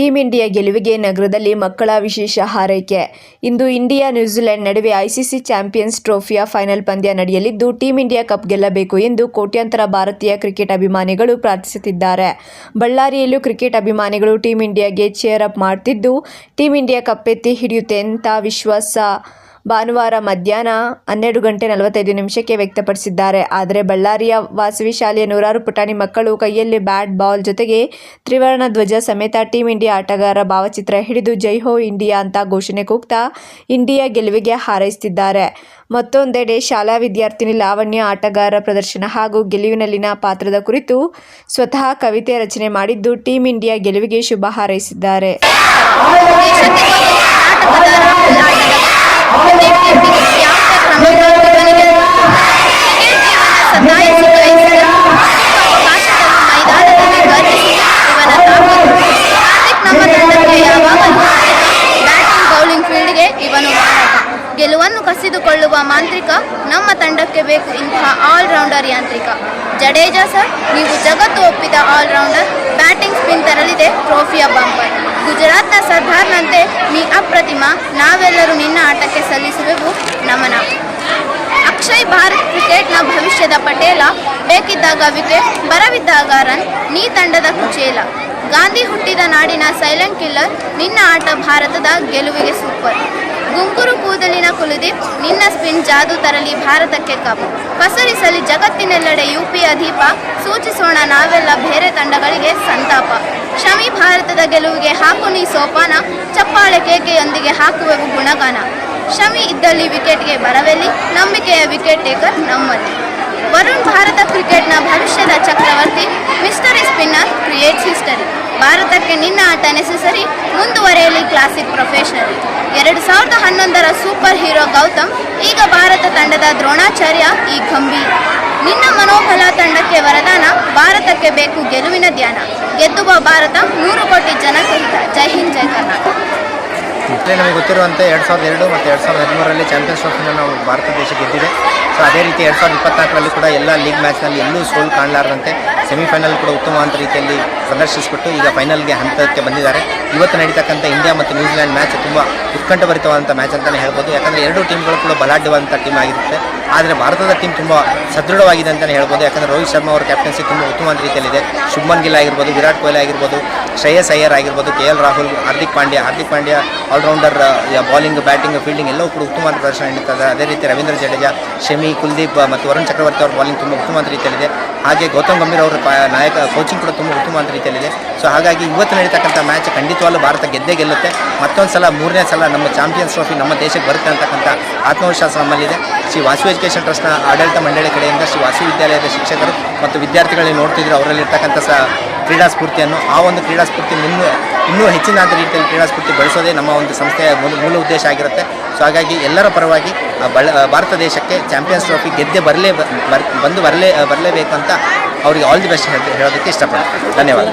Team India ಗೆಲುವಿಗೆ ನಗರದಲ್ಲಿ ಮಕ್ಕಳ ವಿಶೇಷ ಹಾರೈಕೆ. ಇಂದು ಇಂಡಿಯಾ, ನ್ಯೂಜಿಲೆಂಡ್ ನಡುವೆ ಐಸಿಸಿ ಚಾಂಪಿಯನ್ಸ್ ಟ್ರೋಫಿಯ ಫೈನಲ್ ಪಂದ್ಯ ನಡೆಯಲಿದ್ದು, ಟೀಂ ಇಂಡಿಯಾ ಕಪ್ ಗೆಲ್ಲಬೇಕು ಎಂದು ಕೋಟ್ಯಾಂತರ ಭಾರತೀಯ ಕ್ರಿಕೆಟ್ ಅಭಿಮಾನಿಗಳು ಪ್ರಾರ್ಥಿಸುತ್ತಿದ್ದಾರೆ. ಬಳ್ಳಾರಿಯಲ್ಲೂ ಕ್ರಿಕೆಟ್ ಅಭಿಮಾನಿಗಳು ಟೀಂ ಇಂಡಿಯಾಗೆ ಚೇರ್ ಅಪ್ ಮಾಡ್ತಿದ್ದು, ಟೀಂ ಇಂಡಿಯಾ ಕಪ್ಪೆತ್ತಿ ಹಿಡಿಯುತ್ತೆ ಅಂತ ವಿಶ್ವಾಸ ಭಾನುವಾರ ಮಧ್ಯಾಹ್ನ ಹನ್ನೆರಡು ಗಂಟೆ ನಲವತ್ತೈದು ನಿಮಿಷಕ್ಕೆ ವ್ಯಕ್ತಪಡಿಸಿದ್ದಾರೆ. ಆದರೆ ಬಳ್ಳಾರಿಯ ವಾಸವಿ ಶಾಲೆಯ ನೂರಾರು ಪುಟಾಣಿ ಮಕ್ಕಳು ಕೈಯಲ್ಲಿ ಬ್ಯಾಟ್ ಬಾಲ್ ಜೊತೆಗೆ ತ್ರಿವರ್ಣ ಧ್ವಜ ಸಮೇತ ಟೀಂ ಇಂಡಿಯಾ ಆಟಗಾರರ ಭಾವಚಿತ್ರ ಹಿಡಿದು ಜೈ ಹೋ ಇಂಡಿಯಾ ಅಂತ ಘೋಷಣೆ ಕೂಗ್ತಾ ಇಂಡಿಯಾ ಗೆಲುವಿಗೆ ಹಾರೈಸುತ್ತಿದ್ದಾರೆ. ಮತ್ತೊಂದೆಡೆ ಶಾಲಾ ವಿದ್ಯಾರ್ಥಿನಿ ಲಾವಣ್ಯ ಆಟಗಾರರ ಪ್ರದರ್ಶನ ಹಾಗೂ ಗೆಲುವಿನಲ್ಲಿನ ಪಾತ್ರದ ಕುರಿತು ಸ್ವತಃ ಕವಿತೆ ರಚನೆ ಮಾಡಿದ್ದು ಟೀಂ ಇಂಡಿಯಾ ಗೆಲುವಿಗೆ ಶುಭ ಹಾರೈಸಿದ್ದಾರೆ. ಗೆಲುವನ್ನು ಕಸಿದುಕೊಳ್ಳುವ ಮಾಂತ್ರಿಕ ನಮ್ಮ ತಂಡಕ್ಕೆ ಬೇಕು ಇಂತಹ ಆಲ್ರೌಂಡರ್ ಯಾಂತ್ರಿಕ. ಜಡೇಜಾ ಸರ್ ನೀವು ಜಗತ್ತು ಒಪ್ಪಿದ ಆಲ್ರೌಂಡರ್ ಬ್ಯಾಟಿಂಗ್ ಸ್ಪಿನ್ ತರಲಿದೆ ಟ್ರೋಫಿಯ ಬಂಪರ್ ಸರ್ದಾರ್ನಂತೆ ನೀ ಅಪ್ರತಿಮ ನಾವೆಲ್ಲರೂ ನಿನ್ನ ಆಟಕ್ಕೆ ಸಲ್ಲಿಸುವೆವು ನಮನ. ಅಕ್ಷಯ್ ಭಾರತ್ ಕ್ರಿಕೆಟ್ನ ಭವಿಷ್ಯದ ಪಟೇಲ. ಬೇಕಿದ್ದಾಗ ವಿಕೆಟ್, ಬರವಿದ್ದಾಗ ರನ್, ನೀ ತಂಡದ ಕುಚೇಲ. ಗಾಂಧಿ ಹುಟ್ಟಿದ ನಾಡಿನ ಸೈಲೆಂಟ್ ಕಿಲ್ಲರ್, ನಿನ್ನ ಆಟ ಭಾರತದ ಗೆಲುವಿಗೆ ಸೂಪರ್. ಗುಂಕುರು ಕೂದಲಿನ ಕುಲದೀಪ್, ನಿನ್ನ ಸ್ಪಿನ್ ಜಾದು ತರಲಿ ಭಾರತಕ್ಕೆ ಕಪ್. ಪಸರಿಸಲಿ ಜಗತ್ತಿನೆಲ್ಲೆಡೆ ಯು ಪಿ ಅಧೀಪ, ಸೂಚಿಸೋಣ ನಾವೆಲ್ಲ ಬೇರೆ ತಂಡಗಳಿಗೆ ಸಂತಾಪ. ಶಮಿ ಭಾರತದ ಗೆಲುವಿಗೆ ಹಾಕು ನೀ ಸೋಪಾನ, ಚಪ್ಪಾಳೆ ಕೇಕೆಯೊಂದಿಗೆ ಹಾಕುವೆವು ಗುಣಗಾನ. ಶಮಿ ಇದ್ದಲ್ಲಿ ವಿಕೆಟ್ಗೆ ಬರವೆಲ್ಲಿ ನಂಬಿಕೆಯ ವಿಕೆಟ್ ಟೇಕರ್ ನಮ್ಮಲ್ಲಿ. ವರುಣ್ ಭಾರತ ಕ್ರಿಕೆಟ್ನ ಭವಿಷ್ಯದ Chakravarthy mystery spinner creates history ಭಾರತಕ್ಕೆ ನಿನ್ನ ಆಟ ನೆಸೆಸರಿ ಮುಂದುವರೆಯಲಿ ಕ್ಲಾಸಿಕ್ ಪ್ರೊಫೆಷನಲ್ ಎರಡು ಸಾವಿರದ ಹನ್ನೊಂದರ ಸೂಪರ್ ಹೀರೋ ಗೌತಮ್, ಈಗ ಭಾರತ ತಂಡದ ದ್ರೋಣಾಚಾರ್ಯ ಈ ಗಂಭೀರ್. ನಿನ್ನ ಮನೋಬಲ ತಂಡಕ್ಕೆ ವರದಾನ, ಭಾರತಕ್ಕೆ ಬೇಕು ಗೆಲುವಿನ ಧ್ಯಾನ. ಗೆದ್ದುವ ಭಾರತ ನೂರು ಕೋಟಿ ಜನಕ್ಕೆ ಜೈ ಹಿಂದ್, ಜೈ ಕರ್ನಾಟಕ. ಇಷ್ಟೇ ನಮಗೆ ಗೊತ್ತಿರುವಂತೆ ಎರಡು ಸಾವಿರದ ಎರಡು ಮತ್ತು ಎರಡು ಸಾವಿರದ ಹದಿಮೂರರಲ್ಲಿ ಚಾಂಪಿಯನ್ಸ್ ಟ್ರೋಫಿನ ನಾವು ಭಾರತ ದೇಶ ಗೆದ್ದಿದೆ. ಸೊ ಅದೇ ರೀತಿ ಎರಡು ಸಾವಿರದ ಇಪ್ಪತ್ನಾಲ್ಕರಲ್ಲಿ ಕೂಡ ಎಲ್ಲ ಲೀಗ್ ಮ್ಯಾಚ್ನಲ್ಲಿ ಎಲ್ಲೂ ಸೋಲು ಕಾಣಲಾರದಂತೆ ಸೆಮಿಫೈನಲ್ ಕೂಡ ಉತ್ತಮವಾದ ರೀತಿಯಲ್ಲಿ ಪ್ರದರ್ಶಿಸಿಬಿಟ್ಟು ಈಗ ಫೈನಲ್ಗೆ ಹಂತಕ್ಕೆ ಬಂದಿದ್ದಾರೆ. ಇವತ್ತು ನಡೀತಕ್ಕಂಥ ಇಂಡಿಯಾ ಮತ್ತು ನ್ಯೂಜಿಲೆಂಡ್ ಮ್ಯಾಚ್ ತುಂಬ ಉತ್ಕಂಠಭರಿತವಾದಂಥ ಮ್ಯಾಚ್ ಅಂತಲೇ ಹೇಳ್ಬೋದು. ಯಾಕಂದರೆ ಎರಡೂ ಟೀಮ್ಗಳು ಕೂಡ ಬಲಾಢ್ಯವಾದಂಥ ಟೀಮ್ ಆಗಿರುತ್ತೆ. ಆದರೆ ಭಾರತದ ಟೀಮ್ ತುಂಬ ಸದೃಢವಾಗಿದೆ ಅಂತಲೇ ಹೇಳ್ಬೋದು. ಯಾಕಂದರೆ ರೋಹಿತ್ ಶರ್ಮಾ ಅವರ ಕ್ಯಾಪ್ಟನ್ಸಿ ತುಂಬ ಉತ್ತಮವಾದ ರೀತಿಯಲ್ಲಿದೆ. ಶುಭ್ಮನ್ ಗಿಲ್ ಆಗಿರ್ಬೋದು, ವಿರಾಟ್ ಕೊಹ್ಲಿ ಆಗಿರ್ಬೋದು ಶ್ರೇಯಸ್ ಅಯ್ಯರ್ ಆಗಿರ್ಬೋದು K L Rahul, Hardik Pandya. Hardik Pandya all rounder bowling batting fielding ಎಲ್ಲವೂ ಕೂಡ ಉತ್ತಮವಾದ ಪ್ರದರ್ಶನ ನೀಡುತ್ತದೆ ಅದೇ ರೀತಿ ರವೀಂದ್ರ ಜಡೇಜಾ, ಶಮಿ, ಕುಲ್ದೀಪ್ ಮತ್ತು ವರುಣ್ ಚಕ್ರವರ್ತಿ ಅವರ ಬಾಲಿಂಗ್ ತುಂಬ ಉತ್ತಮವಾದ ರೀತಿಯಲ್ಲಿದೆ. ಹಾಗೆ ಗೌತಮ್ ಗಂಭೀರ್ ಅವರ ನಾಯಕ ಕೋಚಿಂಗ್ ಕೂಡ ತುಂಬ ಉತ್ತಮವಾದ ರೀತಿಯಲ್ಲಿದೆ. ಸೊ ಹಾಗಾಗಿ ಇವತ್ತು ನಡೀತಕ್ಕಂಥ ಮ್ಯಾಚ್ ಖಂಡಿತವಾಗಲೂ ಭಾರತ ಗೆದ್ದೇ ಗೆಲ್ಲುತ್ತೆ. ಮತ್ತೊಂದು ಸಲ ಮೂರನೇ ಸಲ ನಮ್ಮ ಚಾಂಪಿಯನ್ಸ್ ಟ್ರೋಫಿ ನಮ್ಮ ದೇಶಕ್ಕೆ ಬರುತ್ತೆ ಅಂತಕ್ಕಂಥ ಆತ್ಮವಿಶ್ವಾಸ ನಮ್ಮಲ್ಲಿದೆ. ಶ್ರೀ ವಾಸು ಎಜುಕೇಷನ್ ಟ್ರಸ್ಟ್ನ ಆಡಳಿತ ಮಂಡಳಿ ಕಡೆಯಿಂದ ಶ್ರೀ ವಾಸು ವಿದ್ಯಾಲಯದ ಶಿಕ್ಷಕರು ಮತ್ತು ವಿದ್ಯಾರ್ಥಿಗಳಲ್ಲಿ ನೋಡ್ತಿದ್ರು. ಅವರಲ್ಲಿರ್ತಕ್ಕಂಥ ಸ ಕ್ರೀಡಾ ಸ್ಫೂರ್ತಿಯನ್ನು. ಆ ಒಂದು ಕ್ರೀಡಾ ಸ್ಫೂರ್ತಿ ಇನ್ನೂ ಇನ್ನೂ ಹೆಚ್ಚಿನ ರೀತಿಯಲ್ಲಿ ಕ್ರೀಡಾ ಸ್ಫೂರ್ತಿ ಬೆಳೆಸೋದೇ ನಮ್ಮ ಒಂದು ಸಂಸ್ಥೆಯ ಮೂಲ ಉದ್ದೇಶ ಆಗಿರುತ್ತೆ. ಸೊ ಹಾಗಾಗಿ ಎಲ್ಲರ ಪರವಾಗಿ ಭಾರತ ದೇಶಕ್ಕೆ ಚಾಂಪಿಯನ್ಸ್ ಟ್ರೋಫಿ ಗೆದ್ದೆ ಬರಲೇ, ಬರ್, ಬಂದು ಬರಲೇ ಬರಲೇಬೇಕು ಅಂತ ಅವರಿಗೆ ಆಲ್ ದಿ ಬೆಸ್ಟ್ ಹೇಳೋದಕ್ಕೆ ಇಷ್ಟಪಡ್ತೀನಿ. ಧನ್ಯವಾದ.